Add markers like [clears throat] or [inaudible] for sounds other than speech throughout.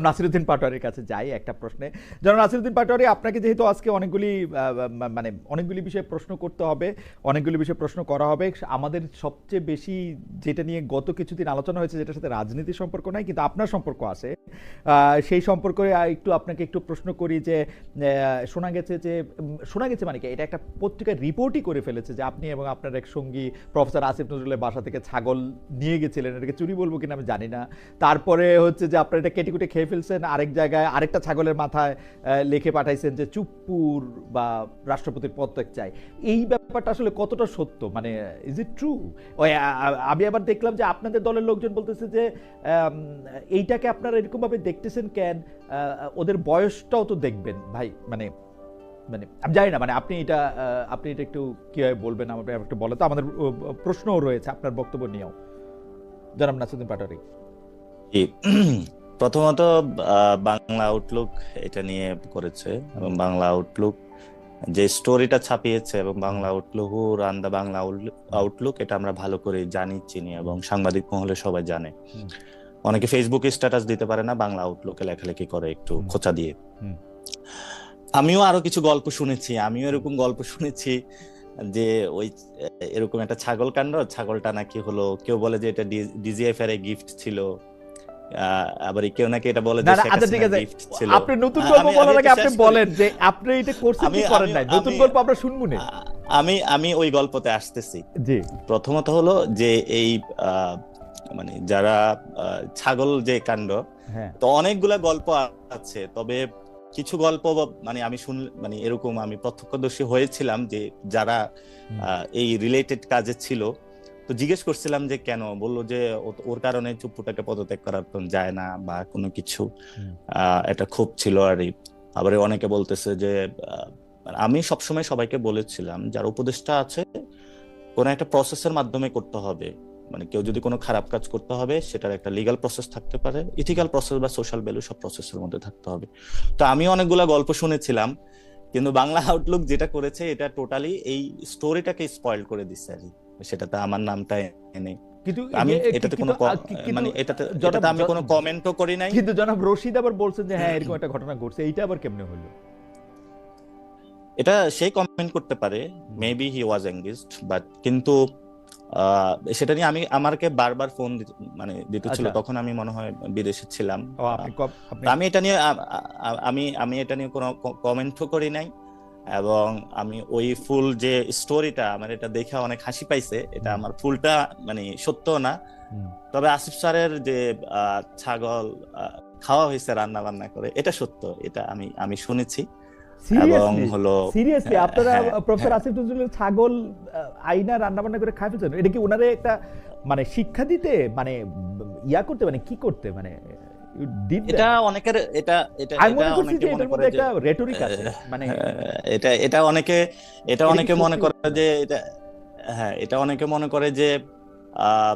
নাসিরুদ্দিন পাটোয়ারির কাছে যাই একটা প্রশ্নে। যেন নাসিরুদ্দিন পাটোয়ারি, আপনাকে যেহেতু আজকে অনেকগুলি মানে অনেকগুলি বিষয়ে প্রশ্ন করতে হবে, অনেকগুলি বিষয়ে প্রশ্ন করা হবে, আমাদের সবচেয়ে বেশি যেটা নিয়ে গত কিছুদিন আলোচনা হয়েছে যেটার সাথে রাজনীতি সম্পর্ক নাই, কিন্তু আপনার সম্পর্ক আছে। সেই সম্পর্কে একটু আপনাকে একটু প্রশ্ন করি যে শোনা গেছে যে শোনা গেছে মানে কি? এটা একটা পত্রিকায় রিপোর্টই করে ফেলেছে যে আপনি এবং আপনার এক সঙ্গী প্রফেসর আসিফ নজরুলের বাসা থেকে ছাগল নিয়ে গেছিলেন, এটাকে চুরি বলব কিনা আমি জানি না। তারপরে হচ্ছে যে আপনার এটা কেটে কুটে খেয়ে ফেলছেন। আরেক জায়গায় আরেকটা ছাগলের মাথায় লিখে পাঠাইছেন যে চুপ্পুর বা রাষ্ট্রপতির পদত্যাগ চাই। এই ব্যাপারটা আসলে কতটা সত্য? মানে ইজ ইট ট্রু আমি আবার দেখলাম যে আপনাদের দলের লোকজন বলতেছে যে এইটাকে আপনারা এরকমভাবে দেখতেছেন কেন? ওদের বয়সটাও তো দেখবেন ভাই মানে মানে আমি জানি না মানে আপনি এটা আপনি এটা একটু কীভাবে বলবেন আমাকে একটু বলে তো? আমাদের প্রশ্নও রয়েছে আপনার বক্তব্য নিয়েও। জনাব নাসুদ্দিন পাটারি। প্রথমত বাংলা আউটলুক এটা নিয়ে করেছে এবং বাংলা আউটলুক যে স্টোরিটা ছাপিয়েছে এবং Bangla outlook run the Bangla outlook এটা আমরা ভালো করে জানি চিনি এবং সাংবাদিক মহলে সবাই জানে। অনেকে ফেসবুকে স্ট্যাটাস দিতে পারে না বাংলা আউটলুকে লেখালেখি করে একটু খোঁচা দিয়ে। আমিও আরও কিছু গল্প শুনেছি আমিও এরকম গল্প শুনেছি যে ওই এরকম একটা ছাগল কাণ্ড ছাগলটা নাকি হলো কেউ বলে যে এটা ডিজিএফ এর গিফট ছিল। আবার কেউ নাকি এটা বলে যে আচ্ছা ঠিক আছে। আপনি নতুন গল্প বলার আগে আপনি বলেন যে আপনি এটা করছেন কি করেন নাই? নতুন গল্প আমরা শুনব না। আমি আমি ওই গল্পতে আসতেছি। জি। প্রথমত হলো যে এই মানে যারা ছাগল যে কাণ্ড হ্যাঁ। তো অনেকগুলা গল্প আছে। তবে কিছু গল্প মানে আমি শুন মানে এরকম আমি প্রত্যক্ষদর্শী হয়েছিলাম যে যারা আহ, এই রিলেটেড কাজে ছিল তো জিজ্ঞেস করছিলাম যে কেন? বলল যে ওর কারণে চুপ্পুটাকে পদত্যাগ করার যায় না বা কোনো কিছু। এটা খুব ছিল আর। আবার অনেকে বলতেছে যে আমি সবসময় সবাইকে বলেছিলাম যার উপদেশটা আছে কোন একটা প্রসেসের মাধ্যমে করতে হবে। মানে কেউ যদি কোনো খারাপ কাজ করতে হবে সেটার একটা লিগাল প্রসেস থাকতে পারে। ইথিক্যাল প্রসেস বা সোশ্যাল ভ্যালু সব প্রসেসের মধ্যে থাকতে হবে। তো আমি অনেকগুলা গল্প শুনেছিলাম কিন্তু বাংলা [laughs] আউটলুক যেটা করেছে এটা টোটালি এই স্টোরিটাকে স্পয়েল করে দিচ্ছে আর কি। সেটাতে আমার নামটা এনে কিন্তু আমি এ- এটাতে কোনো মানে এটাতে আমি কোনো কমেন্টও করি নাই। কিন্তু জনাব রশিদ আবার বলছেন যে হ্যাঁ [clears throat] এরকম একটা ঘটনা ঘটছে এইটা আবার কেমনে হলো? এটা সেই কমেন্ট করতে পারে maybe he was engaged but কিন্তু সেটা নিয়ে আমি আমাকে বারবার ফোন মানে দিতেছিল আচ্ছা। তখন আমি মনে হয় বিদেশে ছিলাম। আমি এটা নিয়ে আমি আমি এটা নিয়ে কোনো কমেন্টও করি নাই। এবং আমি ওই ফুল যে স্টোরিটা আমার এটা দেখে অনেক হাসি পাইছে এটা আমার ফুলটা মানে সত্য না। তবে আসিফ স্যারের যে ছাগল খাওয়া হয়েছে রান্না বান্না করে এটা সত্য এটা আমি আমি শুনেছি। এবং হলো সিরিয়াসলি হ্যাঁ, আপনারা প্রফেসর। আসিফ নজরুলের ছাগল আইনা রান্না বান্না করে খাই ফেলছেন এটা কি ওনারে একটা মানে শিক্ষা দিতে মানে ইয়া করতে মানে কি করতে মানে? এটা অনেকের এটা এটা আমি মনে করছি অনেকে যে মনে এটার করে মধ্যে একটা রেটরিক আছে। মানে হ্যাঁ, এটা এটা অনেকে এটা অনেকে মনে করে যে এটা হ্যাঁ এটা অনেকে মনে করে যে আহ,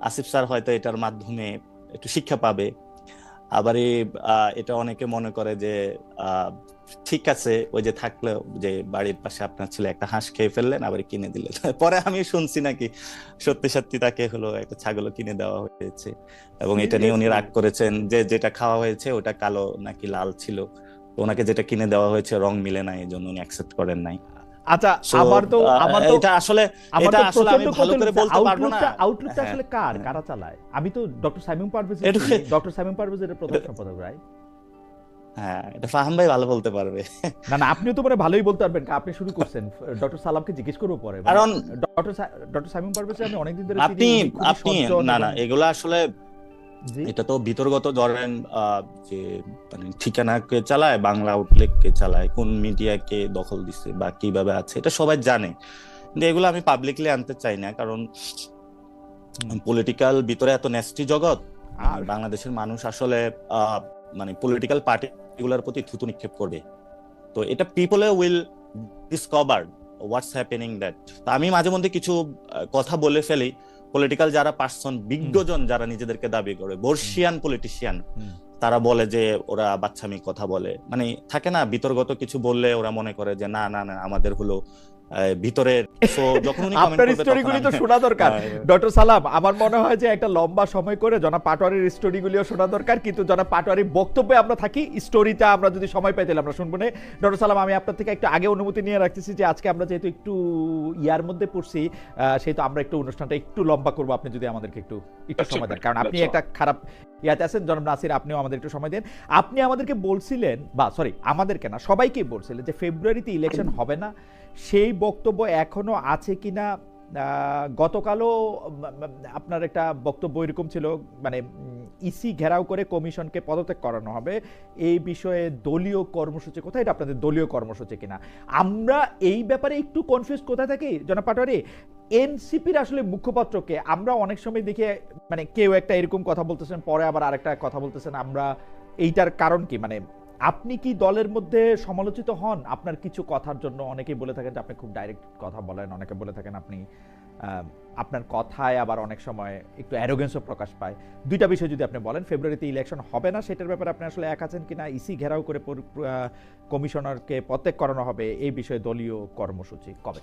আসিফ স্যার হয়তো এটার মাধ্যমে একটু শিক্ষা পাবে। আবার এটা অনেকে মনে করে যে ঠিক আছে, ওই যে থাকলে যে বাড়ির পাশে আপনার ছেলে একটা হাঁস খেয়ে ফেললেন, আবার কিনে দিলেন। [laughs] পরে আমি শুনছি নাকি সত্যি সত্যি তাকে হলো একটা ছাগল কিনে দেওয়া হয়েছে। এবং এটা নিয়ে উনি রাগ করেছেন যে, যেটা খাওয়া হয়েছে ওটা কালো নাকি লাল ছিল। ওনাকে যেটা কিনে দেওয়া হয়েছে রং মিলে নাই এই জন্য উনি অ্যাকসেপ্ট করেন নাই। আচ্ছা আমার তো আমার তো এটা আসলে এটা আসলে আমি ভালো করে বলতে পারব না। আউটলুকটা হ্যাঁ, আসলে কার। কারা চালায়? আমি তো doctor Simon Parvez doctor Simon Parvez এর প্রধান সম্পাদক রাইট হ্যাঁ এটা ফাহাম ভাই ভালো বলতে পারবে। না না আপনিও তো মানে ভালোই বলতে পারবেন। আপনি শুরু করছেন। ডক্টর সালামকে জিজ্ঞেস করব পরে। কারণ ডক্টর ডক্টর সাইমন পারভেজ আমি অনেকদিন ধরে আপনি আপনি না না এগুলো আসলে এটা তো বিতর্গত ধরেন যে মানে ঠিকানাকে চালায় বাংলা আউটলেটকে চালায় কোন মিডিয়াকে দখল দিচ্ছে বা কীভাবে আছে এটা সবাই জানে। কিন্তু এগুলো আমি পাবলিকলি আনতে চাই না কারণ পলিটিক্যাল ভিতরে এত নেস্টি জগৎ আর বাংলাদেশের মানুষ আসলে মানে পলিটিক্যাল পার্টি পার্টিগুলোর প্রতি থুতু নিক্ষেপ করবে। তো এটা people will discover what's happening that আমি মাঝে মধ্যে কিছু কথা বলে ফেলি পলিটিক্যাল যারা পার্সন বিজ্ঞজন যারা নিজেদেরকে দাবি করে বর্ষিয়ান পলিটিশিয়ান তারা বলে যে ওরা বাচ্চামি কথা বলে। মানে থাকে না বিতর্গত কিছু বললে ওরা মনে করে যে না না না আমাদের হলো ভিতরের। যখন আপনার স্টোরিগুলি তো শোনা দরকার। হ্যাঁ, ডক্টর সালাম আমার মনে হয় যে একটা লম্বা সময় করে জনাব পাটোয়ারির স্টোরিগুলিও শোনা দরকার কিন্তু জনাব পাটোয়ারির বক্তব্যে আমরা থাকি। স্টোরিটা আমরা যদি সময় পাই তাহলে আমরা শুনব না। ডক্টর সালাম আমি আপনার থেকে একটু আগে অনুমতি নিয়ে রাখতেছি যে আজকে আমরা যেহেতু একটু ইয়ার মধ্যে পড়ছি সেহেতু আমরা একটু অনুষ্ঠানটা একটু লম্বা করব। আপনি যদি আমাদেরকে একটু একটু সময় দেন। কারণ আপনি একটা খারাপ ইয়াতে আছেন জনাব নাসির আপনিও আমাদের একটু সময় দেন। আপনি আমাদেরকে বলছিলেন বা সরি আমাদেরকে না সবাইকেই বলছিলেন যে ফেব্রুয়ারিতে ইলেকশন [coughs] হবে না। সেই বক্তব্য এখনও আছে কিনা আহ, গতকালও আপনার একটা বক্তব্য এরকম ছিল মানে ইসি ঘেরাও করে কমিশনকে পদত্যাগ করানো হবে এই বিষয়ে দলীয় কর্মসূচি কোথায়? এটা আপনাদের দলীয় কর্মসূচি কিনা? আমরা এই ব্যাপারে একটু কনফিউজ কোথায় থাকি? জনাব পাটোয়ারি এনসিপির আসলে মুখপাত্রকে আমরা অনেক সময় দেখি মানে কেউ একটা এরকম কথা বলতেছেন পরে আবার আরেকটা কথা বলতেছেন আমরা এইটার কারণ কি? মানে আপনি কি দলের মধ্যে সমালোচিত হন? আপনার কিছু কথার জন্য অনেকেই বলে থাকেন যে আপনি খুব ডাইরেক্ট কথা বলেন, অনেকে বলে থাকেন আপনি আপনার কথায় আবার অনেক সময় একটু অ্যারোগেন্সও প্রকাশ পায়। দুইটা বিষয় যদি আপনি বলেন ফেব্রুয়ারিতে ইলেকশন হবে না, সেটার ব্যাপারে আপনি আসলে এক আছেন কিনা ইসি ঘেরাও করে কমিশনারকে প্রত্যেক করানো হবে, এই বিষয়ে দলীয় কর্মসূচি কবে?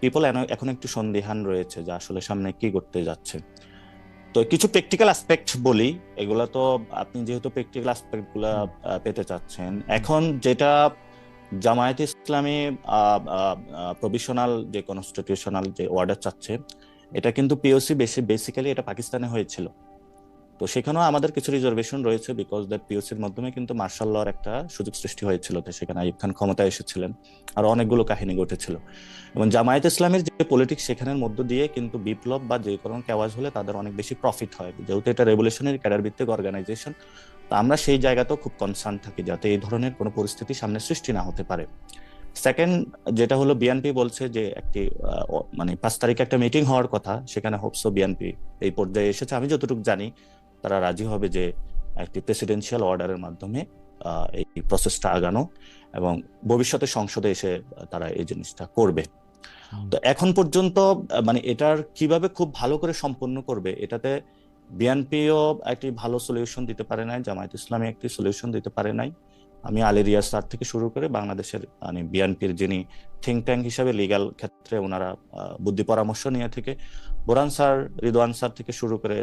পিপল এখন একটু সন্দিহান রয়েছে যে আসলে সামনে কি করতে যাচ্ছে। তো কিছু প্র্যাকটিক্যাল অ্যাসপেক্ট বলি এগুলা তো আপনি যেহেতু প্র্যাকটিক্যাল অ্যাসপেক্টগুলা পেতে চাচ্ছেন এখন যেটা জামায়াত ইসলামী প্রভিশনাল যে কনস্টিটিউশনাল যে অর্ডার চাচ্ছে এটা কিন্তু পিওসি বেশি বেসিক্যালি এটা পাকিস্তানে হয়েছিল। তো সেখানেও আমাদের কিছু রিজার্ভেশন রয়েছে বিকজ দ্যাট পিওসির মাধ্যমে কিন্তু মার্শাল লর একটা সুযোগ সৃষ্টি হয়েছিল তো সেখানে আইব খান ক্ষমতায় এসেছিলেন আর অনেকগুলো কাহিনী ঘটেছিল। এবং জামায়াত ইসলামের যে পলিটিক্স সেখানের মধ্য দিয়ে কিন্তু বিপ্লব বা যে কোনো কেওয়াজ হলে তাদের অনেক বেশি প্রফিট হয়। যেহেতু এটা রেভলিউশনারি ক্যাডার ভিত্তিক অর্গানাইজেশন তো আমরা সেই জায়গাতেও খুব কনসার্ন থাকি যাতে এই ধরনের কোনো পরিস্থিতি সামনে সৃষ্টি না হতে পারে। সেকেন্ড যেটা হলো বিএনপি বলছে যে একটি মানে পাঁচ তারিখে একটা মিটিং হওয়ার কথা, সেখানে হোপসো বিএনপি এই পর্যায়ে এসেছে। আমি যতটুকু জানি তারা রাজি হবে যে একটি প্রেসিডেন্সিয়াল অর্ডারের মাধ্যমে এই প্রসেসটা আগানো এবং ভবিষ্যতে সংসদে এসে তারা এই জিনিসটা করবে। তো এখন পর্যন্ত মানে এটার কীভাবে খুব ভালো করে সম্পন্ন করবে এটাতে বিএনপিও একটি ভালো সলিউশন দিতে পারে নাই জামায়াত ইসলামী একটি সলিউশন দিতে পারে নাই। আমি আলেরিয়া স্যার থেকে শুরু করে বাংলাদেশের মানে বিএনপির যিনি থিঙ্ক ট্যাঙ্ক হিসাবে লিগ্যাল ক্ষেত্রে ওনারা বুদ্ধি পরামর্শ নিয়ে থেকে বোরান স্যার রিদওয়ান স্যার থেকে শুরু করে